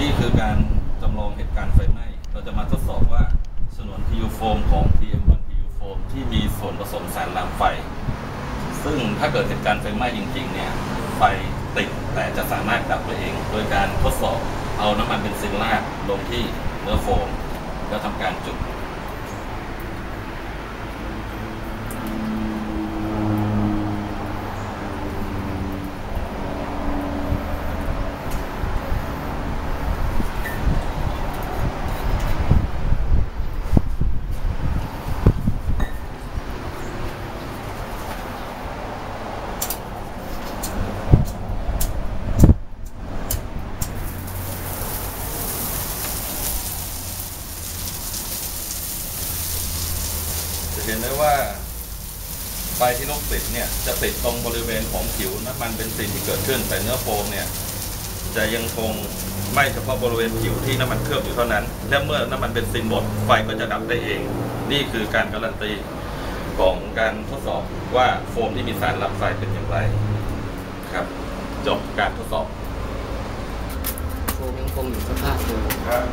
นี่คือการจำลองเหตุการณ์ไฟไหม้ เราจะมาทดสอบว่าฉนวนพิวโฟมของ PM1 พิวโฟมที่มีส่วนผสมสารลางไฟ ซึ่งถ้าเกิดเหตุการณ์ไฟไหม้จริงๆ เนี่ย ไฟติดแต่จะสามารถดับตัวเอง โดยการทดสอบเอาน้ำมันเป็นซินลาดลงที่เนื้อโฟม แล้วทำการจุด จะเห็นได้ว่าไฟที่ลกติดเนี่ยจะติดตรงบริเวณของผิวน้ำมันเบนซินที่เกิดขึ้นแต่เนื้อโฟมเนี่ยจะยังคงไหม้เฉพาะบริเวณผิวที่น้ำมันเคลือบอยู่เท่านั้น และเมื่อน้ำมันเบนซินหมดไฟก็จะดับได้เอง นี่คือการการันตีของการทดสอบว่าโฟมที่มีสารรับไฟเป็นอย่างไรครับ จบการทดสอบโฟมยังคงอยู่สภาพเดิมครับ